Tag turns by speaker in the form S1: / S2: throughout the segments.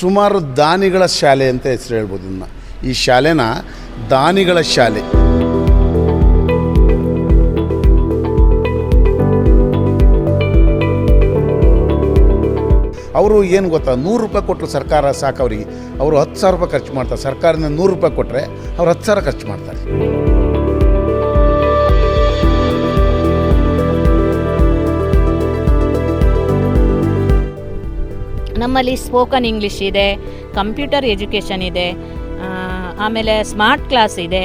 S1: ಸುಮಾರು ದಾನಿಗಳ ಶಾಲೆ ಅಂತ ಹೆಸರು ಹೇಳ್ಬೋದು ಇನ್ನು ಈ ಶಾಲೆನ ದಾನಿಗಳ ಶಾಲೆ. ಅವರು ಏನು ಗೊತ್ತಾ? ನೂರು ರೂಪಾಯಿ ಕೊಟ್ಟರು ಸರ್ಕಾರ ಸಾಕು ಅವರಿಗೆ ಅವರು ಹತ್ತು ಸಾವಿರ ರೂಪಾಯಿ ಖರ್ಚು ಮಾಡ್ತಾರೆ. ಸರ್ಕಾರದಿಂದ ನೂರು ರೂಪಾಯಿ ಕೊಟ್ಟರೆ ಅವ್ರು ಹತ್ತು ಸಾವಿರ ಖರ್ಚು ಮಾಡ್ತಾರೆ.
S2: ನಮ್ಮಲ್ಲಿ ಸ್ಪೋಕನ್ ಇಂಗ್ಲೀಷ್ ಇದೆ, ಕಂಪ್ಯೂಟರ್ ಎಜುಕೇಷನ್ ಇದೆ ಆಮೇಲೆ ಸ್ಮಾರ್ಟ್ ಕ್ಲಾಸ್ ಇದೆ.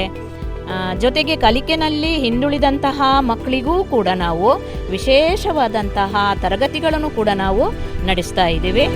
S2: ಜೊತೆಗೆ ಕಲಿಕೆನಲ್ಲಿ ಹಿಂದುಳಿದಂತಹ ಮಕ್ಕಳಿಗೂ ಕೂಡ ನಾವು ವಿಶೇಷವಾದಂತಹ ತರಗತಿಗಳನ್ನು ಕೂಡ ನಾವು ನಡೆಸ್ತಾ ಇದ್ದೀವಿ.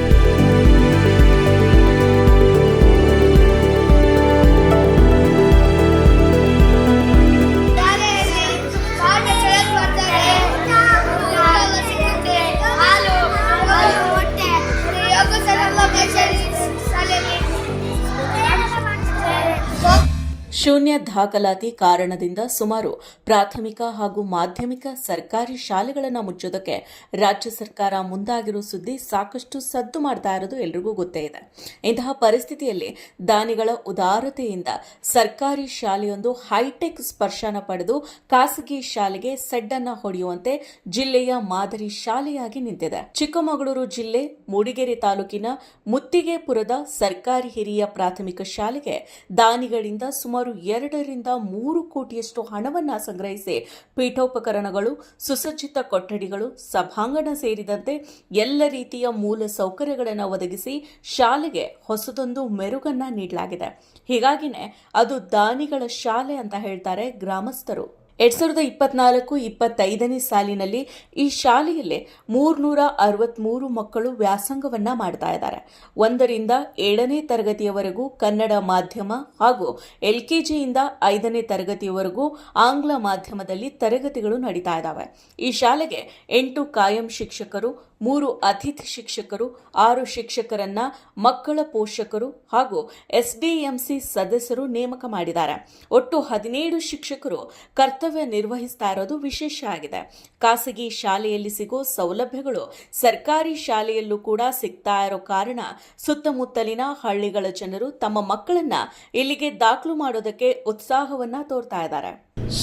S3: ಶೂನ್ಯ ದಾಖಲಾತಿ ಕಾರಣದಿಂದ ಸುಮಾರು ಪ್ರಾಥಮಿಕ ಹಾಗೂ ಮಾಧ್ಯಮಿಕ ಸರ್ಕಾರಿ ಶಾಲೆಗಳನ್ನು ಮುಚ್ಚೋದಕ್ಕೆ ರಾಜ್ಯ ಸರ್ಕಾರ ಮುಂದಾಗಿರೋ ಸುದ್ದಿ ಸಾಕಷ್ಟು ಸದ್ದು ಮಾಡ್ತಾ ಇರೋದು ಎಲ್ರಿಗೂ ಗೊತ್ತೇ ಇದೆ. ಇಂತಹ ಪರಿಸ್ಥಿತಿಯಲ್ಲಿ ದಾನಿಗಳ ಉದಾರತೆಯಿಂದ ಸರ್ಕಾರಿ ಶಾಲೆಯೊಂದು ಹೈಟೆಕ್ ಸ್ಪರ್ಶನ ಪಡೆದು ಖಾಸಗಿ ಶಾಲೆಗೆ ಸೆಡ್ಡನ್ನ ಹೊಡೆಯುವಂತೆ ಜಿಲ್ಲೆಯ ಮಾದರಿ ಶಾಲೆಯಾಗಿ ನಿಂತಿದೆ. ಚಿಕ್ಕಮಗಳೂರು ಜಿಲ್ಲೆ ಮೂಡಿಗೆರೆ ತಾಲೂಕಿನ ಮುತ್ತಿಗೆಪುರದ ಸರ್ಕಾರಿ ಹಿರಿಯ ಪ್ರಾಥಮಿಕ ಶಾಲೆಗೆ ದಾನಿಗಳಿಂದ ಸುಮಾರು ಎರಡರಿಂದ ಮೂರು ಕೋಟಿಯಷ್ಟು ಹಣವನ್ನು ಸಂಗ್ರಹಿಸಿ ಪೀಠೋಪಕರಣಗಳು, ಸುಸಜ್ಜಿತ ಕೊಠಡಿಗಳು, ಸಭಾಂಗಣ ಸೇರಿದಂತೆ ಎಲ್ಲ ರೀತಿಯ ಮೂಲ ಸೌಕರ್ಯಗಳನ್ನು ಒದಗಿಸಿ ಶಾಲೆಗೆ ಹೊಸದೊಂದು ಮೆರುಗನ್ನು ನೀಡಲಾಗಿದೆ. ಹೀಗಾಗಿನೇ ಅದು ದಾನಿಗಳ ಶಾಲೆ ಅಂತ ಹೇಳ್ತಾರೆ ಗ್ರಾಮಸ್ಥರು. ಎರಡ್ ಸಾವಿರದ ಇಪ್ಪತ್ನಾಲ್ಕು ಇಪ್ಪತ್ತೈದನೇ ಸಾಲಿನಲ್ಲಿ ಈ ಶಾಲೆಯಲ್ಲಿ ಮೂರ್ನೂರ ಅರವತ್ಮೂರು ಮಕ್ಕಳು ವ್ಯಾಸಂಗವನ್ನ ಮಾಡ್ತಾ ಇದ್ದಾರೆ. ಒಂದರಿಂದ ಏಳನೇ ತರಗತಿಯವರೆಗೂ ಕನ್ನಡ ಮಾಧ್ಯಮ ಹಾಗೂ ಎಲ್ಕೆಜಿಯಿಂದ ಐದನೇ ತರಗತಿಯವರೆಗೂ ಆಂಗ್ಲ ಮಾಧ್ಯಮದಲ್ಲಿ ತರಗತಿಗಳು ನಡೀತಾ ಇದ್ದಾವೆ. ಈ ಶಾಲೆಗೆ ಎಂಟು ಕಾಯಂ ಶಿಕ್ಷಕರು ಮೂರು ಅತಿಥಿ ಶಿಕ್ಷಕರು, ಆರು ಶಿಕ್ಷಕರನ್ನ, ಮಕ್ಕಳ ಪೋಷಕರು ಹಾಗೂ ಎಸ್ಡಿಎಂಸಿ ಸದಸ್ಯರು ನೇಮಕ ಮಾಡಿದ್ದಾರೆ. ಒಟ್ಟು ಹದಿನೇಳು ಶಿಕ್ಷಕರು ಕರ್ತವ್ಯ ನಿರ್ವಹಿಸ್ತಾ ಇರೋದು ವಿಶೇಷ ಆಗಿದೆ. ಖಾಸಗಿ ಶಾಲೆಯಲ್ಲಿ ಸಿಗೋ ಸೌಲಭ್ಯಗಳು ಸರ್ಕಾರಿ ಶಾಲೆಯಲ್ಲೂ ಕೂಡ ಸಿಗ್ತಾ ಇರೋ ಕಾರಣ ಸುತ್ತಮುತ್ತಲಿನ ಹಳ್ಳಿಗಳ ಜನರು ತಮ್ಮ ಮಕ್ಕಳನ್ನ ಇಲ್ಲಿಗೆ ದಾಖಲು ಮಾಡೋದಕ್ಕೆ ಉತ್ಸಾಹವನ್ನ ತೋರ್ತಾ ಇದ್ದಾರೆ.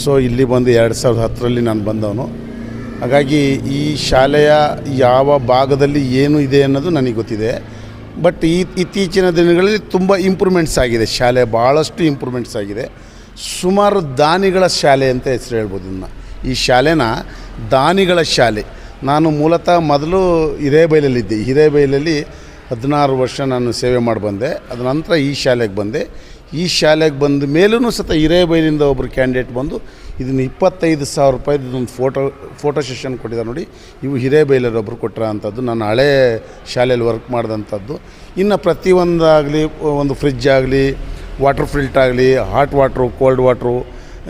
S1: ಸೊ ಇಲ್ಲಿ ಬಂದು ಎರಡು ಸಾವಿರದ ಹತ್ತರಲ್ಲಿ ನಾನು ಬಂದವನು. ಹಾಗಾಗಿ ಈ ಶಾಲೆಯ ಯಾವ ಭಾಗದಲ್ಲಿ ಏನು ಇದೆ ಅನ್ನೋದು ನನಗೆ ಗೊತ್ತಿದೆ. ಬಟ್ ಈ ಇತ್ತೀಚಿನ ದಿನಗಳಲ್ಲಿ ತುಂಬ ಇಂಪ್ರೂವ್ಮೆಂಟ್ಸ್ ಆಗಿದೆ. ಶಾಲೆ ಭಾಳಷ್ಟು ಇಂಪ್ರೂವ್ಮೆಂಟ್ಸ್ ಆಗಿದೆ. ಸುಮಾರು ದಾನಿಗಳ ಶಾಲೆ ಅಂತ ಹೆಸರು ಹೇಳ್ಬೋದು ಇನ್ನು ಈ ಶಾಲೆನ ದಾನಿಗಳ ಶಾಲೆ. ನಾನು ಮೂಲತಃ ಮೊದಲು ಹಿರೇಬೈಲಲ್ಲಿದ್ದೆ. ಹಿರೇಬೈಲಲ್ಲಿ ಹದಿನಾರು ವರ್ಷ ನಾನು ಸೇವೆ ಮಾಡಿ ಬಂದೆ ಅದ ನಂತರ ಈ ಶಾಲೆಗೆ ಬಂದೆ. ಈ ಶಾಲೆಗೆ ಬಂದ ಮೇಲೂ ಸತ ಹಿರೇಬೈಲಿಂದ ಒಬ್ಬರು ಕ್ಯಾಂಡಿಡೇಟ್ ಬಂದು ಇದನ್ನು ಇಪ್ಪತ್ತೈದು ಸಾವಿರ ರೂಪಾಯಿ ಇದೊಂದು ಫೋಟೋ ಫೋಟೋ ಸೆಷನ್ ಕೊಟ್ಟಿದ್ದಾರೆ ನೋಡಿ. ಇವು ಹಿರೇಬೈಲರೊಬ್ಬರು ಕೊಟ್ಟರ ಅಂಥದ್ದು ನಾನು ಹಳೇ ಶಾಲೆಯಲ್ಲಿ ವರ್ಕ್ ಮಾಡಿದಂಥದ್ದು ಇನ್ನು ಪ್ರತಿಯೊಂದಾಗಲಿ, ಒಂದು ಫ್ರಿಜ್ ಆಗಲಿ ವಾಟರ್ ಫಿಲ್ಟ್ ಆಗಲಿ ಹಾಟ್ ವಾಟ್ರು ಕೋಲ್ಡ್ ವಾಟ್ರು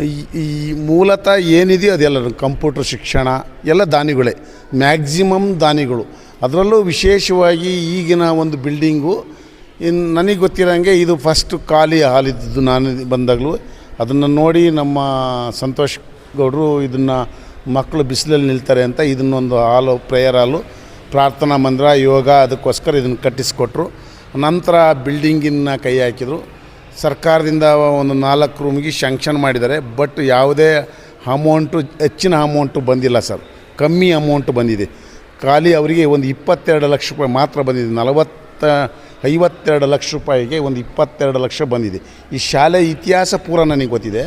S1: ಈ ಈ ಮೂಲತಃ ಏನಿದೆಯೋ ಅದೆಲ್ಲ ಕಂಪ್ಯೂಟರ್ ಶಿಕ್ಷಣ, ಎಲ್ಲ ದಾನಿಗಳೇ ಮ್ಯಾಕ್ಸಿಮಮ್ ದಾನಿಗಳು. ಅದರಲ್ಲೂ ವಿಶೇಷವಾಗಿ ಈಗಿನ ಒಂದು ಬಿಲ್ಡಿಂಗು ಇನ್ನು ನನಗೆ ಗೊತ್ತಿರೋಂಗೆ ಇದು ಫಸ್ಟ್ ಖಾಲಿ ಹಾಲಿದ್ದು ನಾನು ಬಂದಾಗಲೂ. ಅದನ್ನು ನೋಡಿ ನಮ್ಮ ಸಂತೋಷ್ ಗೌಡರು ಇದನ್ನು ಮಕ್ಕಳು ಬಿಸಿಲಲ್ಲಿ ನಿಲ್ತಾರೆ ಅಂತ ಇದನ್ನೊಂದು ಹಾಲು ಪ್ರೇಯರ್ ಹಾಲು, ಪ್ರಾರ್ಥನಾ ಮಂದಿರ, ಯೋಗ ಅದಕ್ಕೋಸ್ಕರ ಇದನ್ನು ಕಟ್ಟಿಸ್ಕೊಟ್ರು. ನಂತರ ಬಿಲ್ಡಿಂಗಿನ ಕೈ ಹಾಕಿದರು. ಸರ್ಕಾರದಿಂದ ಒಂದು ನಾಲ್ಕು ರೂಮಿಗೆ ಶ್ಯಾಂಕ್ಷನ್ ಮಾಡಿದ್ದಾರೆ. ಬಟ್ ಯಾವುದೇ ಅಮೌಂಟು ಹೆಚ್ಚಿನ ಅಮೌಂಟು ಬಂದಿಲ್ಲ ಸರ್. ಕಮ್ಮಿ ಅಮೌಂಟ್ ಬಂದಿದೆ. ಖಾಲಿ ಅವರಿಗೆ ಒಂದು ಇಪ್ಪತ್ತೆರಡು ಲಕ್ಷ ರೂಪಾಯಿ ಮಾತ್ರ ಬಂದಿದೆ. ನಲವತ್ತ ಐವತ್ತೆರಡು ಲಕ್ಷ ರೂಪಾಯಿಗೆ ಒಂದು ಇಪ್ಪತ್ತೆರಡು ಲಕ್ಷ ಬಂದಿದೆ. ಈ ಶಾಲೆ ಇತಿಹಾಸ ಪೂರ ನನಗೆ ಗೊತ್ತಿದೆ.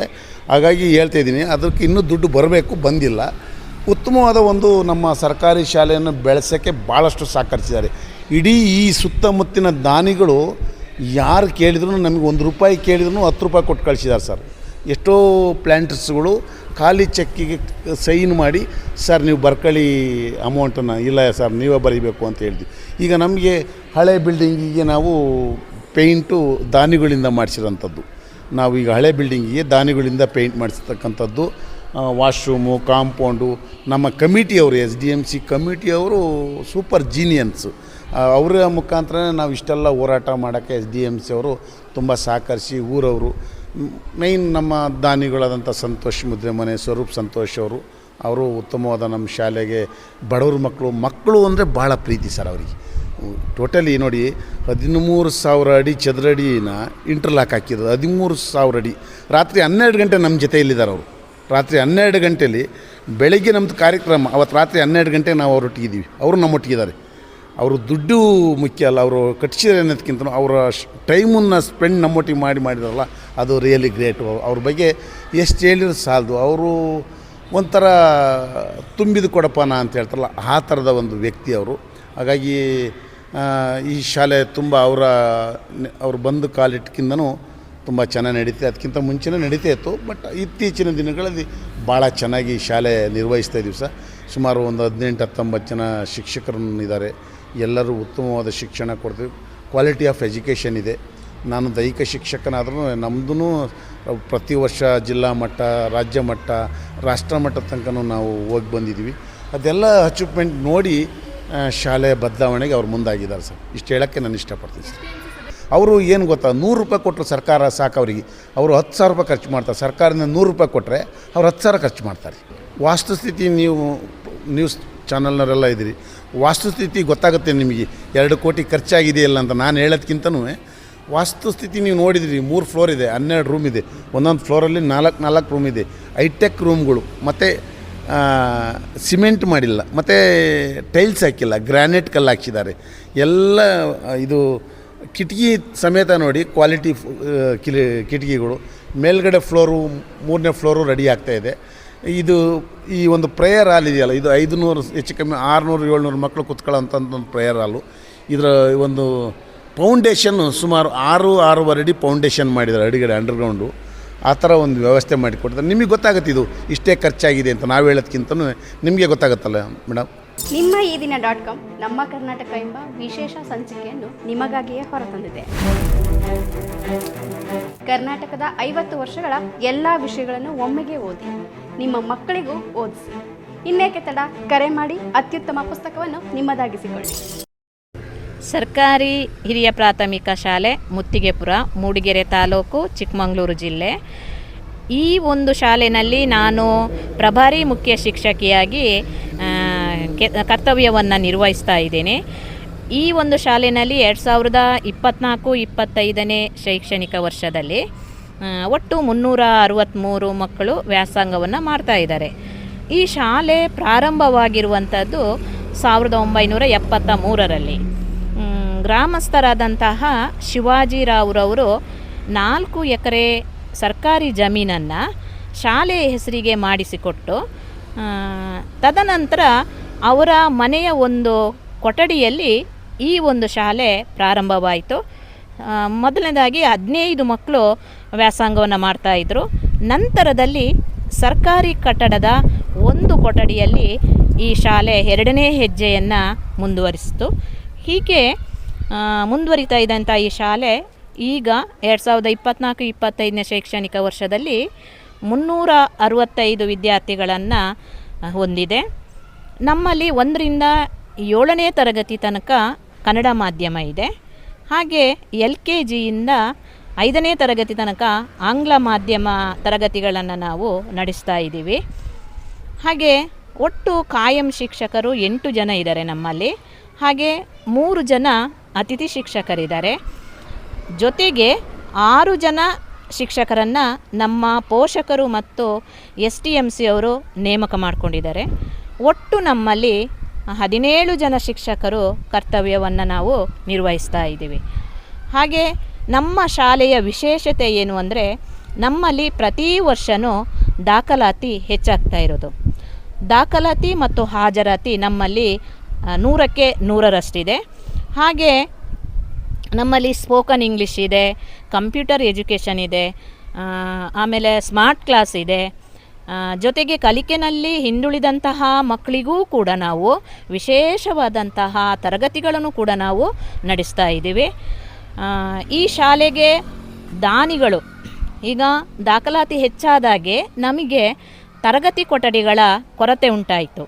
S1: ಹಾಗಾಗಿ ಹೇಳ್ತಾ ಇದ್ದೀನಿ, ಅದಕ್ಕೆ ಇನ್ನೂ ದುಡ್ಡು ಬರಬೇಕು, ಬಂದಿಲ್ಲ. ಉತ್ತಮವಾದ ಒಂದು ನಮ್ಮ ಸರ್ಕಾರಿ ಶಾಲೆಯನ್ನು ಬೆಳೆಸೋಕ್ಕೆ ಭಾಳಷ್ಟು ಸಹಕರಿಸಿದ್ದಾರೆ. ಇಡೀ ಈ ಸುತ್ತಮುತ್ತಿನ ದಾನಿಗಳು ಯಾರು ಕೇಳಿದ್ರು ನಮಗೆ ಒಂದು ರೂಪಾಯಿ ಕೇಳಿದ್ರು ಹತ್ತು ರೂಪಾಯಿ ಕೊಟ್ಟು ಕಳಿಸಿದ್ದಾರೆ ಸರ್. ಎಷ್ಟೋ ಪ್ಲ್ಯಾಂಟರ್ಸ್ಗಳು ಖಾಲಿ ಚೆಕ್ಕಿಗೆ ಸೈನ್ ಮಾಡಿ, ಸರ್, ನೀವು ಬರ್ಕಳಿ ಅಮೌಂಟನ್ನು, ಇಲ್ಲ ಸರ್, ನೀವೇ ಬರೀಬೇಕು ಅಂತ ಹೇಳಿದ್ವಿ ಈಗ ನಮಗೆ ಹಳೆ ಬಿಲ್ಡಿಂಗಿಗೆ ನಾವು ಪೇಂಟು ದಾನಿಗಳಿಂದ ಮಾಡಿಸಿರೋಂಥದ್ದು. ನಾವು ಈಗ ಹಳೆ ಬಿಲ್ಡಿಂಗಿಗೆ ದಾನಿಗಳಿಂದ ಪೇಂಟ್ ಮಾಡಿಸ್ತಕ್ಕಂಥದ್ದು ವಾಶ್ರೂಮು, ಕಾಂಪೌಂಡು, ನಮ್ಮ ಕಮಿಟಿಯವರು, ಎಸ್ ಡಿ ಎಂ ಸಿ ಕಮಿಟಿಯವರು ಸೂಪರ್ ಜೀನಿಯನ್ಸು. ಅವರ ಮುಖಾಂತರ ನಾವು ಇಷ್ಟೆಲ್ಲ ಹೋರಾಟ ಮಾಡೋಕ್ಕೆ ಎಸ್ ಡಿ ಎಂ ಸಿ ಅವರು ತುಂಬ ಸಹಕರಿಸಿ, ಊರವರು ಮೈನ್ ನಮ್ಮ ದಾನಿಗಳಾದಂಥ ಸಂತೋಷ್ ಮುದ್ರೆ ಮನೆ ಸ್ವರೂಪ್ ಸಂತೋಷ್ ಅವರು ಅವರು ಉತ್ತಮವಾದ ನಮ್ಮ ಶಾಲೆಗೆ ಬಡವ್ರ ಮಕ್ಕಳು ಮಕ್ಕಳು ಅಂದರೆ ಭಾಳ ಪ್ರೀತಿ ಸರ್ ಅವರಿಗೆ. ಟೋಟಲಿ ನೋಡಿ, ಹದಿಮೂರು ಸಾವಿರ ಅಡಿ ಚದರಡಿನ ಇಂಟರ್ಲಾಕ್ ಹಾಕಿದ್ರು ಹದಿಮೂರು ಸಾವಿರ ಅಡಿ. ರಾತ್ರಿ ಹನ್ನೆರಡು ಗಂಟೆ ನಮ್ಮ ಜೊತೆಯಲ್ಲಿದ್ದಾರೆ ಅವರು. ರಾತ್ರಿ ಹನ್ನೆರಡು ಗಂಟೆಯಲ್ಲಿ ಬೆಳಗ್ಗೆ ನಮ್ಮದು ಕಾರ್ಯಕ್ರಮ, ಅವತ್ತು ರಾತ್ರಿ ಹನ್ನೆರಡು ಗಂಟೆಗೆ ನಾವು ಅವರೊಟ್ಟಿಗಿದ್ದೀವಿ ಅವರು ನಮ್ಮೊಟ್ಟಿಗಿದ್ದಾರೆ ಅವರು ದುಡ್ಡು ಮುಖ್ಯ ಅಲ್ಲ, ಅವರು ಕಟ್ಟಿಸಿದ್ರೆ ಅನ್ನೋದಕ್ಕಿಂತ ಅವರ ಟೈಮನ್ನು ಸ್ಪೆಂಡ್ ನಮ್ಮೊಟ್ಟಿಗೆ ಮಾಡಿ ಮಾಡಿದಾರಲ್ಲ ಅದು ರಿಯಲಿ ಗ್ರೇಟು ಅವ್ರ ಬಗ್ಗೆ ಎಷ್ಟು ಹೇಳಿದ್ರು ಸಾಲದು. ಅವರು ಒಂಥರ ತುಂಬಿದ ಕೊಡಪಾನ ಅಂತ ಹೇಳ್ತಾರಲ್ಲ, ಆ ಥರದ ಒಂದು ವ್ಯಕ್ತಿ ಅವರು. ಹಾಗಾಗಿ ಈ ಶಾಲೆ ತುಂಬ ಅವರ, ಅವ್ರು ಬಂದು ಕಾಲಿಟ್ಕಿಂತನೂ ತುಂಬ ಚೆನ್ನಾಗಿ ನಡೀತೆ ಅದಕ್ಕಿಂತ ಮುಂಚೆನೇ ನಡೀತಾ ಇತ್ತು, ಬಟ್ ಇತ್ತೀಚಿನ ದಿನಗಳಲ್ಲಿ ಭಾಳ ಚೆನ್ನಾಗಿ ಶಾಲೆ ನಿರ್ವಹಿಸ್ತಾ ಇದ್ದೀವಿ ಸರ್. ಸುಮಾರು ಒಂದು ಹದಿನೆಂಟು, ಹತ್ತೊಂಬತ್ತು ಜನ ಶಿಕ್ಷಕರನ್ನು ಇದ್ದಾರೆ. ಎಲ್ಲರೂ ಉತ್ತಮವಾದ ಶಿಕ್ಷಣ ಕೊಡ್ತೀವಿ. ಕ್ವಾಲಿಟಿ ಆಫ್ ಎಜುಕೇಷನ್ ಇದೆ. ನಾನು ದೈಹಿಕ ಶಿಕ್ಷಕನಾದರೂ ನಮ್ಮದೂ ಪ್ರತಿ ವರ್ಷ ಜಿಲ್ಲಾ ಮಟ್ಟ, ರಾಜ್ಯ ಮಟ್ಟ, ರಾಷ್ಟ್ರ ಮಟ್ಟದ ತನಕನೂ ನಾವು ಹೋಗಿ ಬಂದಿದ್ದೀವಿ. ಅದೆಲ್ಲ ಅಚೀವ್ಮೆಂಟ್ ನೋಡಿ ಶಾಲೆ ಬದಲಾವಣೆಗೆ ಅವ್ರು ಮುಂದಾಗಿದ್ದಾರೆ ಸರ್. ಇಷ್ಟು ಹೇಳೋಕ್ಕೆ ನಾನು ಇಷ್ಟಪಡ್ತೀನಿ ಸರ್. ಅವರು ಏನು ಗೊತ್ತಾ, ನೂರು ರೂಪಾಯಿ ಕೊಟ್ಟರು ಸರ್ಕಾರ ಸಾಕು ಅವರಿಗೆ. ಅವರು ಹತ್ತು ಸಾವಿರ ರೂಪಾಯಿ ಖರ್ಚು ಮಾಡ್ತಾರೆ. ಸರ್ಕಾರದಿಂದ ನೂರು ರೂಪಾಯಿ ಕೊಟ್ಟರೆ ಅವ್ರು ಹತ್ತು ಸಾವಿರ ಖರ್ಚು ಮಾಡ್ತಾರೆ. ವಾಸ್ತುಸ್ಥಿತಿ ನೀವು, ನ್ಯೂಸ್ ಚಾನಲ್ನವರೆಲ್ಲ ಇದ್ದೀರಿ. ವಾಸ್ತುಸ್ಥಿತಿ ಗೊತ್ತಾಗುತ್ತೆ ನಿಮಗೆ. ಎರಡು ಕೋಟಿ ಖರ್ಚಾಗಿದೆಯಲ್ಲ ಅಂತ ನಾನು ಹೇಳೋದ್ಕಿಂತನೂ ವಾಸ್ತುಸ್ಥಿತಿ ನೀವು ನೋಡಿದಿರಿ, ಮೂರು ಫ್ಲೋರ್ ಇದೆ, ಹನ್ನೆರಡು ರೂಮ್ ಇದೆ. ಒಂದೊಂದು ಫ್ಲೋರಲ್ಲಿ ನಾಲ್ಕು ನಾಲ್ಕು ರೂಮ್ ಇದೆ. ಹೈಟೆಕ್ ರೂಮ್ಗಳು ಮತ್ತು ಸಿಮೆಂಟ್ ಮಾಡಿಲ್ಲ, ಮತ್ತು ಟೈಲ್ಸ್ ಹಾಕಿಲ್ಲ ಗ್ರಾನೈಟ್ ಕಲ್ಲು ಹಾಕಿದ್ದಾರೆ. ಎಲ್ಲ, ಇದು ಕಿಟಕಿ ಸಮೇತ ನೋಡಿ ಕ್ವಾಲಿಟಿ ಕಿಲಿ, ಕಿಟಕಿಗಳು. ಮೇಲ್ಗಡೆ ಫ್ಲೋರು ಮೂರನೇ ಫ್ಲೋರು ರೆಡಿ ಆಗ್ತಾ ಇದೆ. ಇದು ಈ ಒಂದು ಪ್ರೇಯರ್ ಹಾಲ್ ಇದೆಯಲ್ಲ, ಇದು ಐದುನೂರು, ಹೆಚ್ಚು ಕಮ್ಮಿ ಆರುನೂರು, ಏಳ್ನೂರು ಮಕ್ಕಳು ಕುತ್ಕೊಳ್ಳೋ ಒಂದು ಪ್ರೇಯರ್ ಹಾಲು ಇದರ ಒಂದು ಫೌಂಡೇಶನ್ನು ಸುಮಾರು ಆರು, ಆರೂವರೆ ಅಡಿ ಫೌಂಡೇಶನ್ ಮಾಡಿದ್ದಾರೆ ಅಡಿಗಡೆ ಅಂಡರ್ಗ್ರೌಂಡು. ಆ ಥರ ಒಂದು ವ್ಯವಸ್ಥೆ ಮಾಡಿಕೊಡ್ತಾರೆ. ನಿಮಗೆ ಗೊತ್ತಾಗುತ್ತೆ ಇದು ಇಷ್ಟೇ ಖರ್ಚಾಗಿದೆ ಅಂತ ನಾವು ಹೇಳೋದಕ್ಕಿಂತ ನಿಮಗೆ ಗೊತ್ತಾಗುತ್ತಲ್ಲ, ಮೇಡಮ್?
S4: ನಿಮ್ಮ ಈ ದಿನ ಡಾಟ್ ಕಾಮ್, ನಮ್ಮ ಕರ್ನಾಟಕ ಎಂಬ ವಿಶೇಷ ಸಂಚಿಕೆಯನ್ನು ನಿಮಗಾಗಿಯೇ ಹೊರತಂದಿದೆ. ಕರ್ನಾಟಕದ ಐವತ್ತು ವರ್ಷಗಳ ಎಲ್ಲ ವಿಷಯಗಳನ್ನು ಒಮ್ಮೆಗೆ ಓದಿ, ನಿಮ್ಮ ಮಕ್ಕಳಿಗೂ ಓದಿಸಿ. ಇನ್ನೇಕೆ ತಡ? ಕರೆ ಮಾಡಿ, ಅತ್ಯುತ್ತಮ ಪುಸ್ತಕವನ್ನು ನಿಮ್ಮದಾಗಿಸಿಕೊಳ್ಳಿ.
S2: ಸರ್ಕಾರಿ ಹಿರಿಯ ಪ್ರಾಥಮಿಕ ಶಾಲೆ, ಮುತ್ತಿಗೆಪುರ, ಮೂಡಿಗೆರೆ ತಾಲೂಕು, ಚಿಕ್ಕಮಗಳೂರು ಜಿಲ್ಲೆ. ಈ ಒಂದು ಶಾಲೆಯಲ್ಲಿ ನಾನು ಪ್ರಭಾರಿ ಮುಖ್ಯ ಶಿಕ್ಷಕಿಯಾಗಿ ಕರ್ತವ್ಯವನ್ನು ನಿರ್ವಹಿಸ್ತಾ ಇದ್ದೇನೆ. ಈ ಒಂದು ಶಾಲೆಯಲ್ಲಿ ಎರಡು ಸಾವಿರದ ಇಪ್ಪತ್ತ್ನಾಲ್ಕು ಇಪ್ಪತ್ತೈದನೇ ಶೈಕ್ಷಣಿಕ ವರ್ಷದಲ್ಲಿ ಒಟ್ಟು ಮುನ್ನೂರ ಅರವತ್ತ್ಮೂರು ಮಕ್ಕಳು ವ್ಯಾಸಂಗವನ್ನು ಮಾಡ್ತಾ ಇದ್ದಾರೆ. ಈ ಶಾಲೆ ಪ್ರಾರಂಭವಾಗಿರುವಂಥದ್ದು ಸಾವಿರದ ಒಂಬೈನೂರ ಎಪ್ಪತ್ತ ಮೂರರಲ್ಲಿ. ಗ್ರಾಮಸ್ಥರಾದಂತಹ ಶಿವಾಜಿರಾವ್ರವರು ನಾಲ್ಕು ಎಕರೆ ಸರ್ಕಾರಿ ಜಮೀನನ್ನು ಶಾಲೆ ಹೆಸರಿಗೆ ಮಾಡಿಸಿಕೊಟ್ಟು ತದನಂತರ ಅವರ ಮನೆಯ ಒಂದು ಕೊಠಡಿಯಲ್ಲಿ ಈ ಒಂದು ಶಾಲೆ ಪ್ರಾರಂಭವಾಯಿತು. ಮೊದಲನೇದಾಗಿ ಹದಿನೈದು ಮಕ್ಕಳು ವ್ಯಾಸಂಗವನ್ನು ಮಾಡ್ತಾಯಿದ್ರು ನಂತರದಲ್ಲಿ ಸರ್ಕಾರಿ ಕಟ್ಟಡದ ಒಂದು ಕೊಠಡಿಯಲ್ಲಿ ಈ ಶಾಲೆ ಎರಡನೇ ಹೆಜ್ಜೆಯನ್ನು ಮುಂದುವರಿಸಿತು. ಹೀಗೆ ಮುಂದುವರಿತಾ ಇದ್ದಂಥ ಈ ಶಾಲೆ. ಈಗ ಎರಡು ಸಾವಿರದ ಇಪ್ಪತ್ತ್ನಾಲ್ಕು ಇಪ್ಪತ್ತೈದನೇ ಶೈಕ್ಷಣಿಕ ವರ್ಷದಲ್ಲಿ ಮುನ್ನೂರ ಅರವತ್ತೈದು ವಿದ್ಯಾರ್ಥಿಗಳನ್ನು ಹೊಂದಿದೆ. ನಮ್ಮಲ್ಲಿ ಒಂದರಿಂದ ಏಳನೇ ತರಗತಿ ತನಕ ಕನ್ನಡ ಮಾಧ್ಯಮ ಇದೆ. ಹಾಗೆ ಎಲ್ ಕೆ ಜಿಯಿಂದ ಐದನೇ ತರಗತಿ ತನಕ ಆಂಗ್ಲ ಮಾಧ್ಯಮ ತರಗತಿಗಳನ್ನು ನಾವು ನಡೆಸ್ತಾ ಇದ್ದೀವಿ. ಹಾಗೆ ಒಟ್ಟು ಕಾಯಂ ಶಿಕ್ಷಕರು ಎಂಟು ಜನ ಇದ್ದಾರೆ ನಮ್ಮಲ್ಲಿ. ಹಾಗೆ ಮೂರು ಜನ ಅತಿಥಿ ಶಿಕ್ಷಕರಿದ್ದಾರೆ. ಜೊತೆಗೆ ಆರು ಜನ ಶಿಕ್ಷಕರನ್ನು ನಮ್ಮ ಪೋಷಕರು ಮತ್ತು ಎಸ್ ಟಿ ಎಂ ಸಿ ಅವರು ನೇಮಕ ಮಾಡಿಕೊಂಡಿದ್ದಾರೆ. ಒಟ್ಟು ನಮ್ಮಲ್ಲಿ ಹದಿನೇಳು ಜನ ಶಿಕ್ಷಕರು ಕರ್ತವ್ಯವನ್ನು ನಾವು ನಿರ್ವಹಿಸ್ತಾ ಇದ್ದೀವಿ. ಹಾಗೆ ನಮ್ಮ ಶಾಲೆಯ ವಿಶೇಷತೆ ಏನು ಅಂದರೆ ನಮ್ಮಲ್ಲಿ ಪ್ರತಿ ವರ್ಷವೂ ದಾಖಲಾತಿ ಹೆಚ್ಚಾಗ್ತಾ ಇರೋದು. ದಾಖಲಾತಿ ಮತ್ತು ಹಾಜರಾತಿ ನಮ್ಮಲ್ಲಿ ನೂರಕ್ಕೆ ನೂರರಷ್ಟಿದೆ. ಹಾಗೆ ನಮ್ಮಲ್ಲಿ ಸ್ಪೋಕನ್ ಇಂಗ್ಲೀಷ್ ಇದೆ ಕಂಪ್ಯೂಟರ್ ಎಜುಕೇಷನ್ ಇದೆ ಆಮೇಲೆ ಸ್ಮಾರ್ಟ್ ಕ್ಲಾಸ್ ಇದೆ. ಜೊತೆಗೆ ಕಲಿಕೆನಲ್ಲಿ ಹಿಂದುಳಿದಂತಹ ಮಕ್ಕಳಿಗೂ ಕೂಡ ನಾವು ವಿಶೇಷವಾದಂತಹ ತರಗತಿಗಳನ್ನು ಕೂಡ ನಾವು ನಡೆಸ್ತಾ ಇದ್ದೀವಿ. ಈ ಶಾಲೆಗೆ ದಾನಿಗಳು, ಈಗ ದಾಖಲಾತಿ ಹೆಚ್ಚಾದಾಗೆ ನಮಗೆ ತರಗತಿ ಕೊಠಡಿಗಳ ಕೊರತೆ ಉಂಟಾಯಿತು.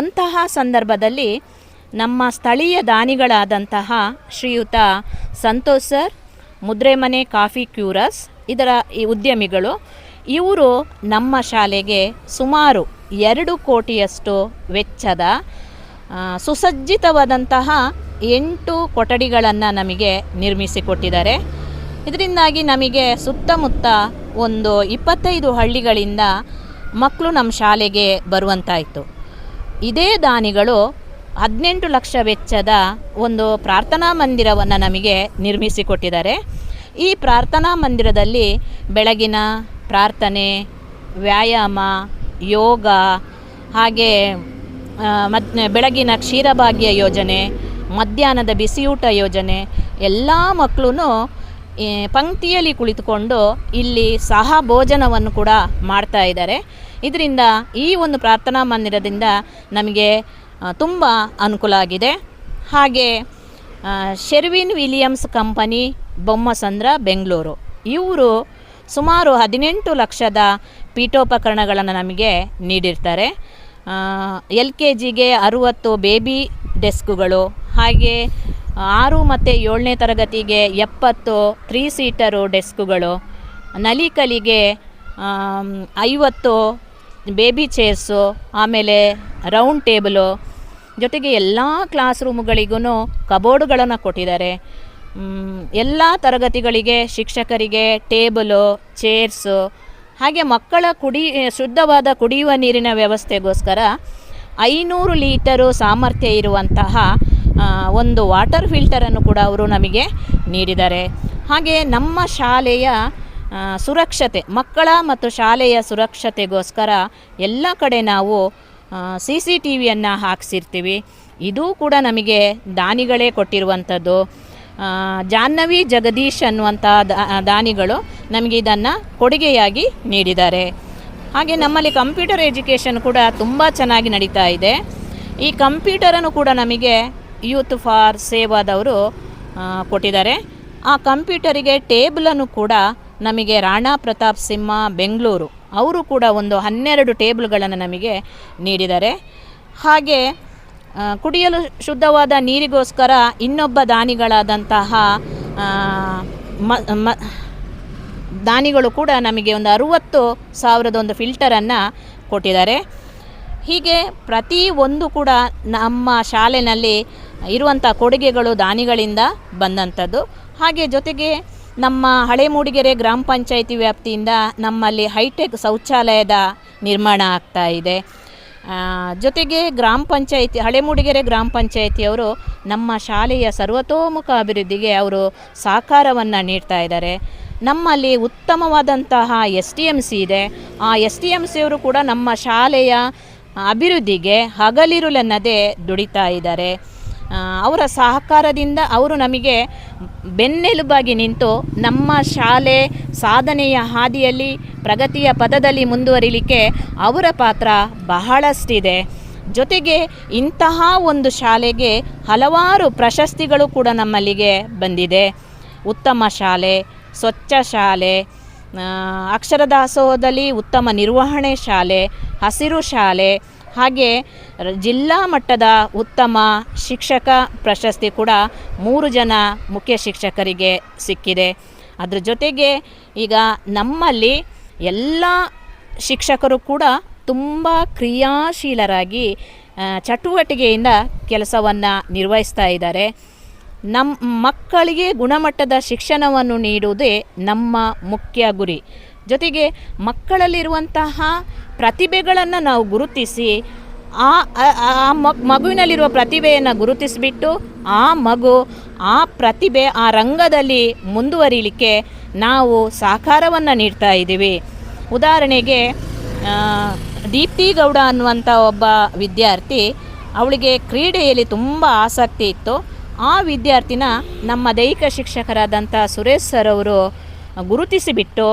S2: ಅಂತಹ ಸಂದರ್ಭದಲ್ಲಿ ನಮ್ಮ ಸ್ಥಳೀಯ ದಾನಿಗಳಾದಂತಹ ಶ್ರೀಯುತ Santosh sir, Mudremane coffee curers, ಇದರ ಈ ಉದ್ಯಮಿಗಳು. ಇವರು ನಮ್ಮ ಶಾಲೆಗೆ ಸುಮಾರು ಎರಡು ಕೋಟಿಯಷ್ಟು ವೆಚ್ಚದ ಸುಸಜ್ಜಿತವಾದಂತಹ ಎಂಟು ಕೊಠಡಿಗಳನ್ನು ನಮಗೆ ನಿರ್ಮಿಸಿಕೊಟ್ಟಿದ್ದಾರೆ. ಇದರಿಂದಾಗಿ ನಮಗೆ ಸುತ್ತಮುತ್ತ ಒಂದು ಇಪ್ಪತ್ತೈದು ಹಳ್ಳಿಗಳಿಂದ ಮಕ್ಕಳು ನಮ್ಮ ಶಾಲೆಗೆ ಬರುವಂತಾಯಿತು. ಇದೇ ದಾನಿಗಳು ಹದಿನೆಂಟು ಲಕ್ಷ ವೆಚ್ಚದ ಒಂದು ಪ್ರಾರ್ಥನಾ ಮಂದಿರವನ್ನು ನಮಗೆ ನಿರ್ಮಿಸಿಕೊಟ್ಟಿದ್ದಾರೆ. ಈ ಪ್ರಾರ್ಥನಾ ಮಂದಿರದಲ್ಲಿ ಬೆಳಗಿನ ಪ್ರಾರ್ಥನೆ, ವ್ಯಾಯಾಮ, ಯೋಗ, ಹಾಗೆ ಮತ್ತು ಬೆಳಗಿನ ಕ್ಷೀರಭಾಗ್ಯ ಯೋಜನೆ, ಮಧ್ಯಾಹ್ನದ ಬಿಸಿಯೂಟ ಯೋಜನೆ, ಎಲ್ಲ ಮಕ್ಕಳೂ ಪಂಕ್ತಿಯಲ್ಲಿ ಕುಳಿತುಕೊಂಡು ಇಲ್ಲಿ ಸಹ ಭೋಜನವನ್ನು ಕೂಡ ಮಾಡ್ತಾ ಇದ್ದಾರೆ. ಇದರಿಂದ ಈ ಒಂದು ಪ್ರಾರ್ಥನಾ ಮಂದಿರದಿಂದ ನಮಗೆ ತುಂಬ ಅನುಕೂಲ ಆಗಿದೆ. ಹಾಗೆ Sherwin Williams company, Bommasandra, Bengaluru. ಇವರು ಸುಮಾರು ಹದಿನೆಂಟು ಲಕ್ಷದ ಪೀಠೋಪಕರಣಗಳನ್ನು ನಮಗೆ ನೀಡಿರ್ತಾರೆ. ಎಲ್ ಕೆ ಜಿಗೆ ಅರುವತ್ತು ಬೇಬಿ ಡೆಸ್ಕ್ಗಳು, ಹಾಗೆ ಆರು ಮತ್ತು ಏಳನೇ ತರಗತಿಗೆ ಎಪ್ಪತ್ತು ತ್ರೀ ಸೀಟರು ಡೆಸ್ಕ್ಗಳು, ನಲಿಕಲಿಗೆ ಐವತ್ತು ಬೇಬಿ ಚೇರ್ಸು ಆಮೇಲೆ ರೌಂಡ್ ಟೇಬಲು ಜೊತೆಗೆ ಎಲ್ಲ ಕ್ಲಾಸ್ ರೂಮ್ಗಳಿಗೂ ಕಬೋರ್ಡುಗಳನ್ನು ಕೊಟ್ಟಿದ್ದಾರೆ ಎಲ್ಲ ತರಗತಿಗಳಿಗೆ ಶಿಕ್ಷಕರಿಗೆ ಟೇಬಲು ಚೇರ್ಸು ಹಾಗೆ ಮಕ್ಕಳ ಕುಡಿ, ಶುದ್ಧವಾದ ಕುಡಿಯುವ ನೀರಿನ ವ್ಯವಸ್ಥೆಗೋಸ್ಕರ ಐನೂರು ಲೀಟರು ಸಾಮರ್ಥ್ಯ ಇರುವಂತಹ ಒಂದು ವಾಟರ್ ಫಿಲ್ಟರನ್ನು ಕೂಡ ಅವರು ನಮಗೆ ನೀಡಿದ್ದಾರೆ. ಹಾಗೆ ನಮ್ಮ ಶಾಲೆಯ ಸುರಕ್ಷತೆ, ಮಕ್ಕಳ ಮತ್ತು ಶಾಲೆಯ ಸುರಕ್ಷತೆಗೋಸ್ಕರ ಎಲ್ಲ ಕಡೆ ನಾವು ಸಿ ಸಿ ಟಿ ವಿಯನ್ನು ಹಾಕ್ಸಿರ್ತೀವಿ. ಇದು ಕೂಡ ನಮಗೆ ದಾನಿಗಳೇ ಕೊಟ್ಟಿರುವಂಥದ್ದು. ಜಾಹ್ನವಿ ಜಗದೀಶ್ ಅನ್ನುವಂಥ ದಾನಿಗಳು ನಮಗೆ ಇದನ್ನು ಕೊಡುಗೆಯಾಗಿ ನೀಡಿದ್ದಾರೆ. ಹಾಗೆ ನಮ್ಮಲ್ಲಿ ಕಂಪ್ಯೂಟರ್ ಎಜುಕೇಷನ್ ಕೂಡ ತುಂಬ ಚೆನ್ನಾಗಿ ನಡೀತಾ ಇದೆ. ಈ ಕಂಪ್ಯೂಟರನ್ನು ಕೂಡ ನಮಗೆ ಯೂತ್ ಫಾರ್ ಸೇವಾದವರು ಕೊಟ್ಟಿದ್ದಾರೆ. ಆ ಕಂಪ್ಯೂಟರಿಗೆ ಟೇಬಲನ್ನು ಕೂಡ ನಮಗೆ ರಾಣಾ ಪ್ರತಾಪ್ ಸಿಂಹ ಬೆಂಗಳೂರು. ಅವರು ಕೂಡ ಒಂದು ಹನ್ನೆರಡು ಟೇಬಲ್ಗಳನ್ನು ನಮಗೆ ನೀಡಿದ್ದಾರೆ ಹಾಗೆ ಕುಡಿಯಲು ಶುದ್ಧವಾದ ನೀರಿಗೋಸ್ಕರ ಇನ್ನೊಬ್ಬ ದಾನಿಗಳಾದಂತಹ ಮ- ಮ- ದಾನಿಗಳು ಕೂಡ ನಮಗೆ ಒಂದು ಅರುವತ್ತು ಸಾವಿರದ ಒಂದು ಫಿಲ್ಟರನ್ನು ಕೊಟ್ಟಿದ್ದಾರೆ. ಹೀಗೆ ಪ್ರತಿ ಒಂದು ಕೂಡ ನಮ್ಮ ಶಾಲೆಯಲ್ಲಿ ಇರುವಂಥ ಕೊಡುಗೆಗಳು ದಾನಿಗಳಿಂದ ಬಂದಂಥದ್ದು. ಹಾಗೆ ಜೊತೆಗೆ ನಮ್ಮ ಹಳೆ ಮೂಡಿಗೆರೆ ಗ್ರಾಮ ಪಂಚಾಯಿತಿ ವ್ಯಾಪ್ತಿಯಿಂದ ನಮ್ಮಲ್ಲಿ ಹೈಟೆಕ್ ಶೌಚಾಲಯದ ನಿರ್ಮಾಣ ಆಗ್ತಾ ಇದೆ. ಜೊತೆಗೆ ಗ್ರಾಮ ಪಂಚಾಯಿತಿ ಹಳೆ ಮೂಡಿಗೆರೆ ಗ್ರಾಮ ಪಂಚಾಯಿತಿಯವರು ನಮ್ಮ ಶಾಲೆಯ ಸರ್ವತೋಮುಖ ಅಭಿವೃದ್ಧಿಗೆ ಅವರು ಸಹಕಾರವನ್ನು ನೀಡ್ತಾ ಇದ್ದಾರೆ. ನಮ್ಮಲ್ಲಿ ಉತ್ತಮವಾದಂತಹ ಎಸ್ ಟಿ ಎಂ ಸಿ ಇದೆ. ಆ ಎಸ್ ಟಿ ಎಂ ಸಿಯವರು ಕೂಡ ನಮ್ಮ ಶಾಲೆಯ ಅಭಿವೃದ್ಧಿಗೆ ಹಗಲಿರುಳೆನ್ನದೇ ದುಡಿತಾ ಇದ್ದಾರೆ. ಅವರ ಸಹಕಾರದಿಂದ ಅವರು ನಮಗೆ ಬೆನ್ನೆಲುಬಾಗಿ ನಿಂತು ನಮ್ಮ ಶಾಲೆ ಸಾಧನೆಯ ಹಾದಿಯಲ್ಲಿ, ಪ್ರಗತಿಯ ಪದದಲ್ಲಿ ಮುಂದುವರಿಲಿಕ್ಕೆ ಅವರ ಪಾತ್ರ ಬಹಳಷ್ಟಿದೆ. ಜೊತೆಗೆ ಇಂತಹ ಒಂದು ಶಾಲೆಗೆ ಹಲವಾರು ಪ್ರಶಸ್ತಿಗಳು ಕೂಡ ನಮ್ಮಲ್ಲಿಗೆ ಬಂದಿದೆ. ಉತ್ತಮ ಶಾಲೆ, ಸ್ವಚ್ಛ ಶಾಲೆ ಅಕ್ಷರದಾಸೋಹದಲ್ಲಿ ಅಕ್ಷರ ದಾಸೋಹದಲ್ಲಿ ಉತ್ತಮ ನಿರ್ವಹಣೆ ಶಾಲೆ, ಹಸಿರು ಶಾಲೆ ಹಾಗೆ ಜಿಲ್ಲಾ ಮಟ್ಟದ ಉತ್ತಮ ಶಿಕ್ಷಕ ಪ್ರಶಸ್ತಿ ಕೂಡ ಮೂರು ಜನ ಮುಖ್ಯ ಶಿಕ್ಷಕರಿಗೆ ಸಿಕ್ಕಿದೆ. ಅದರ ಜೊತೆಗೆ ಈಗ ನಮ್ಮಲ್ಲಿ ಎಲ್ಲ ಶಿಕ್ಷಕರು ಕೂಡ ತುಂಬ ಕ್ರಿಯಾಶೀಲರಾಗಿ ಚಟುವಟಿಕೆಯಿಂದ ಕೆಲಸವನ್ನು ನಿರ್ವಹಿಸ್ತಾ ಇದ್ದಾರೆ. ನಮ್ಮ ಮಕ್ಕಳಿಗೆ ಗುಣಮಟ್ಟದ ಶಿಕ್ಷಣವನ್ನು ನೀಡುವುದೇ ನಮ್ಮ ಮುಖ್ಯ ಗುರಿ. ಜೊತೆಗೆ ಮಕ್ಕಳಲ್ಲಿರುವಂತಹ ಪ್ರತಿಭೆಗಳನ್ನು ನಾವು ಗುರುತಿಸಿ, ಆ ಮಗುವಿನಲ್ಲಿರುವ ಪ್ರತಿಭೆಯನ್ನು ಗುರುತಿಸಿಬಿಟ್ಟು ಆ ಮಗು ಆ ಪ್ರತಿಭೆ ಆ ರಂಗದಲ್ಲಿ ಮುಂದುವರಿಲಿಕ್ಕೆ ನಾವು ಸಹಕಾರವನ್ನು ನೀಡ್ತಾ ಇದ್ದೀವಿ. ಉದಾಹರಣೆಗೆ ದೀಪ್ತಿ ಗೌಡ ಅನ್ನುವಂಥ ಒಬ್ಬ ವಿದ್ಯಾರ್ಥಿ ಅವಳಿಗೆ ಕ್ರೀಡೆಯಲ್ಲಿ ತುಂಬ ಆಸಕ್ತಿ ಇತ್ತು. ಆ ವಿದ್ಯಾರ್ಥಿನ ನಮ್ಮ ದೈಹಿಕ ಶಿಕ್ಷಕರಾದಂಥ ಸುರೇಶ್ ಸರ್ ಅವರು ಗುರುತಿಸಿಬಿಟ್ಟು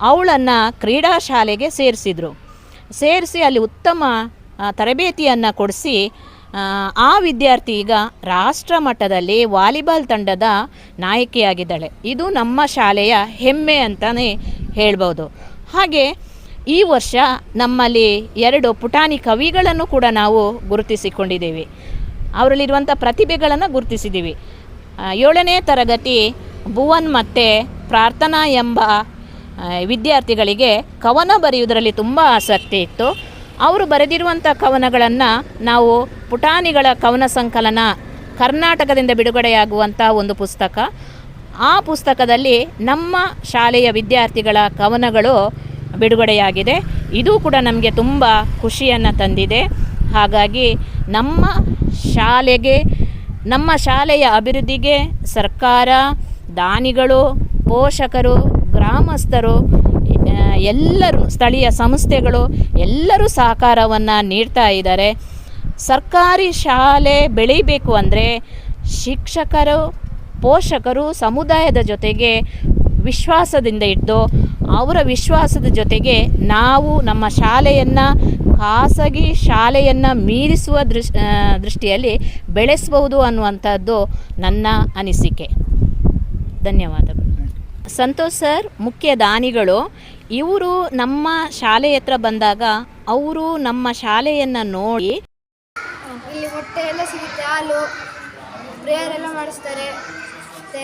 S2: ಅವಳನ್ನು ಕ್ರೀಡಾ ಶಾಲೆಗೆ ಸೇರಿಸಿದರು. ಸೇರಿಸಿ ಅಲ್ಲಿ ಉತ್ತಮ ತರಬೇತಿಯನ್ನು ಕೊಡಿಸಿ ಆ, ವಿದ್ಯಾರ್ಥಿ ಈಗ ರಾಷ್ಟ್ರ ಮಟ್ಟದಲ್ಲಿ ವಾಲಿಬಾಲ್ ತಂಡದ ನಾಯಕಿಯಾಗಿದ್ದಾಳೆ. ಇದು ನಮ್ಮ ಶಾಲೆಯ ಹೆಮ್ಮೆ ಅಂತಲೇ ಹೇಳ್ಬೋದು. ಹಾಗೆ ಈ ವರ್ಷ ನಮ್ಮಲ್ಲಿ ಎರಡು ಪುಟಾಣಿ ಕವಿಗಳನ್ನು ಕೂಡ ನಾವು ಗುರುತಿಸಿಕೊಂಡಿದ್ದೇವೆ. ಅವರಲ್ಲಿರುವಂಥ ಪ್ರತಿಭೆಗಳನ್ನು ಗುರುತಿಸಿದ್ದೀವಿ. ಏಳನೇ ತರಗತಿ ಭುವನ್ ಮತ್ತು ಪ್ರಾರ್ಥನಾ ಎಂಬ ವಿದ್ಯಾರ್ಥಿಗಳಿಗೆ ಕವನ ಬರೆಯುವುದರಲ್ಲಿ ತುಂಬ ಆಸಕ್ತಿ ಇತ್ತು. ಅವರು ಬರೆದಿರುವಂಥ ಕವನಗಳನ್ನು ನಾವು ಪುಟಾಣಿಗಳ ಕವನ ಸಂಕಲನ, ಕರ್ನಾಟಕದಿಂದ ಬಿಡುಗಡೆಯಾಗುವಂಥ ಒಂದು ಪುಸ್ತಕ. ಆ ಪುಸ್ತಕದಲ್ಲಿ ನಮ್ಮ ಶಾಲೆಯ ವಿದ್ಯಾರ್ಥಿಗಳ ಕವನಗಳು ಬಿಡುಗಡೆಯಾಗಿದೆ. ಇದು ಕೂಡ ನಮಗೆ ತುಂಬ ಖುಷಿಯನ್ನು ತಂದಿದೆ. ಹಾಗಾಗಿ ನಮ್ಮ ಶಾಲೆಗೆ, ನಮ್ಮ ಶಾಲೆಯ ಅಭಿವೃದ್ಧಿಗೆ ಸರ್ಕಾರ, ದಾನಿಗಳು, ಪೋಷಕರು ಗ್ರಾಮಸ್ಥರು ಎಲ್ಲರೂ, ಸ್ಥಳೀಯ ಸಂಸ್ಥೆಗಳು ಎಲ್ಲರೂ ಸಹಕಾರವನ್ನು ನೀಡ್ತಾ ಇದ್ದಾರೆ. ಸರ್ಕಾರಿ ಶಾಲೆ ಬೆಳೀಬೇಕು ಅಂದರೆ ಶಿಕ್ಷಕರು, ಪೋಷಕರು ಸಮುದಾಯದ ಜೊತೆಗೆ ವಿಶ್ವಾಸದಿಂದ ಇದ್ದು ಅವರ ವಿಶ್ವಾಸದ ಜೊತೆಗೆ ನಾವು ನಮ್ಮ ಶಾಲೆಯನ್ನು, ಖಾಸಗಿ ಶಾಲೆಯನ್ನು ಮೀರಿಸುವ ದೃಶ್ ದೃಷ್ಟಿಯಲ್ಲಿ ಬೆಳೆಸಬಹುದು ಅನ್ನುವಂಥದ್ದು ನನ್ನ ಅನಿಸಿಕೆ. ಧನ್ಯವಾದಗಳು. ಸಂತೋಷ್ ಸರ್ ಮುಖ್ಯ ದಾನಿಗಳು ಇವರು ನಮ್ಮ ಶಾಲೆ ಹತ್ರ ಬಂದಾಗ ಅವರು ನಮ್ಮ ಶಾಲೆಯನ್ನು ನೋಡಿ
S5: ಇಲ್ಲಿ ಹೊಟ್ಟೆ ಎಲ್ಲ ಸಿಗುತ್ತೆ ಹಾಲು ಪ್ರೇಯರ್ ಎಲ್ಲ ಮಾಡಿಸ್ತಾರೆ ಮತ್ತೆ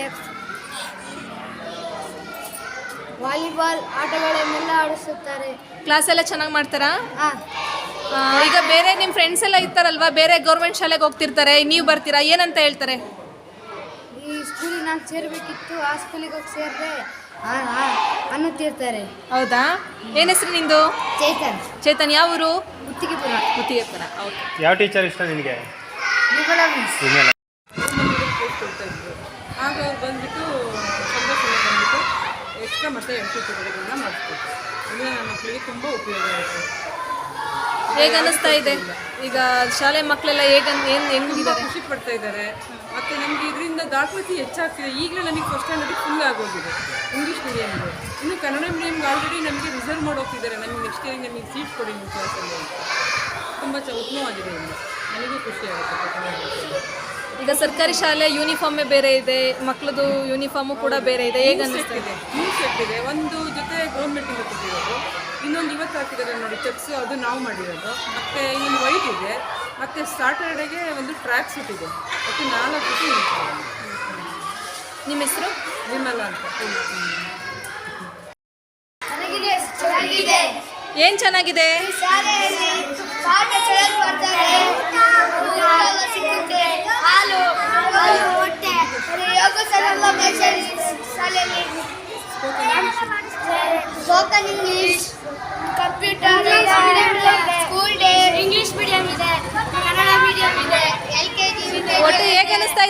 S5: ವಾಲಿಬಾಲ್ ಆಟಗಳನ್ನೆಲ್ಲ ಆಡಿಸುತ್ತಾರೆ.
S6: ಕ್ಲಾಸ್ ಎಲ್ಲ ಚೆನ್ನಾಗಿ ಮಾಡ್ತಾರಾ?
S5: ಹಾಂ.
S6: ಈಗ ಬೇರೆ ನಿಮ್ಮ ಫ್ರೆಂಡ್ಸ್ ಎಲ್ಲ ಇರ್ತಾರಲ್ವಾ ಬೇರೆ ಗೌರ್ಮೆಂಟ್ ಶಾಲೆಗೆ ಹೋಗ್ತಿರ್ತಾರೆ ನೀವು ಬರ್ತೀರಾ ಏನಂತ ಹೇಳ್ತಾರೆ?
S5: ನಾನು ಸೇರಬೇಕಿತ್ತು ಆ ಸ್ಕೂಲಿಗೆ ಹೋಗಿ ಸೇರಿದೆ ಅನ್ನುತ್ತಿರ್ತಾರೆ
S6: ಹೌದಾ? ಏನ್ ಹೆಸರು ನಿಂದು?
S5: ಚೇತನ್.
S6: ಚೇತನ್ ಯಾವ ಊರು?
S5: ಮುತ್ತಿಗೆಪುರ.
S6: ಮುತ್ತಿಗೆಪ್ಪನ ಓಕೆ
S7: ಯಾವ ಟೀಚರ್ ಇಷ್ಟ ನಿನಗೆ?
S5: ವಿಮಲ ಮಿಸ್.
S8: ಆಗ ಅವ್ರು ಬಂದ್ಬಿಟ್ಟು ಸಂದರ್ಶನ ಬಂದ್ಬಿಟ್ಟು ಎಕ್ಸ್ಟ್ರಾ ಮತ್ತೆ ಎಂಟು ಸಿ ಮಾಡಿಸ್ಬೇಕು ಇದು ನಮ್ಮ ಮಕ್ಕಳಿಗೆ ತುಂಬ ಉಪಯೋಗ ಆಯಿತು
S6: ಹೇಗೆ ಅನ್ನಿಸ್ತಾ ಇದೆ? ಈಗ ಶಾಲೆ ಮಕ್ಕಳೆಲ್ಲ ಹೇಗೆ ಏನು
S8: ಹೆಂಗಿದೆ
S6: ಹೆಂಗಿದ್ದಾರೆ
S8: ಖುಷಿ ಪಡ್ತಾ ಇದ್ದಾರೆ. ಮತ್ತು ನಮಗೆ ಇದರಿಂದ ದಾಖಲಾತಿ ಹೆಚ್ಚಾಗ್ತಿದೆ. ಈಗಲೇ ನಮಗೆ ಫಸ್ಟ್ ಸ್ಟ್ಯಾಂಡರ್ಡ್ ಫುಲ್ ಆಗೋಗಿದೆ. ಇಂಗ್ಲೀಷ್ ಮೀಡಿಯಮ್ಗೆ ಇನ್ನು ಕನ್ನಡ ಮೀಡಿಯಮ್ಗೆ ಆಲ್ರೆಡಿ ನಮಗೆ ರಿಸರ್ವ್ ಮಾಡಿ ಹೋಗ್ತಿದ್ದಾರೆ ನಮಗೆ ನೆಕ್ಸ್ಟ್ ಇಯರ್ ನಮಗೆ ಸೀಟ್ ಕೊಡಿ ನಿಮ್ಮ ಕ್ಲಾಸಲ್ಲಿ ತುಂಬ ಚ ಉತ್ತಮವಾಗಿದೆ ಇಲ್ಲಿ. ನನಗೂ ಖುಷಿ ಆಗುತ್ತೆ
S6: ಈಗ ಸರ್ಕಾರಿ ಶಾಲೆ ಯೂನಿಫಾರ್ಮೇ ಬೇರೆ ಇದೆ. ಮಕ್ಕಳದು ಯೂನಿಫಾರ್ಮು ಕೂಡ ಬೇರೆ ಇದೆ. ಹೇಗೆ ಅನ್ನಿಸ್ತಾ ಇದೆ?
S8: ಒಂದು ಜೊತೆ ಗೌರ್ಮೆಂಟಿಂದ ಕೊಟ್ಟಿರೋದು. ಇನ್ನೊಂದು ಇವತ್ತು ಹಾಕಿದ್ದಾರೆ ನೋಡಿ ಚೆಕ್ಸ್ ಅದು ನಾವು ಮಾಡಿರೋದು. ಮತ್ತು ಇಲ್ಲಿ ವೈಟ್ ಇದೆ. ಮತ್ತು ಸ್ಯಾಟರ್ಡೆಗೆ ಒಂದು ಟ್ರ್ಯಾಕ್ ಸೂಟ್ ಇದೆ. ಮತ್ತು ನಾಲ್ಕು
S6: ನಿಮ್ಮ ಹೆಸರು?
S8: ವಿಮಲ ಅಂತ.
S5: ಏನ್ ಚೆನ್ನಾಗಿದೆ.
S6: ಏನು ಚೆನ್ನಾಗಿದೆ
S5: ಈ ಶಾಲೆಯಲ್ಲಿ ಪಾಠ ಚೆನ್ನಾಗಿ ಮಾಡ್ತಾರೆ ಊಟ ಸಿಗುತ್ತೆ ಹಾಲು ಹಾಲು ಮೊಟ್ಟೆ ಮತ್ತೆ ಯೋಗ ಸಲ ಶಾಲೆಯಲ್ಲಿ spoken English computer school day English medium ಇದೆ ಕನ್ನಡ ಮೀಡಿಯಂ ಇದೆ ಎಲ್ ಕೆ ಜಿ ಇದೆ
S6: ಒಟ್ಟು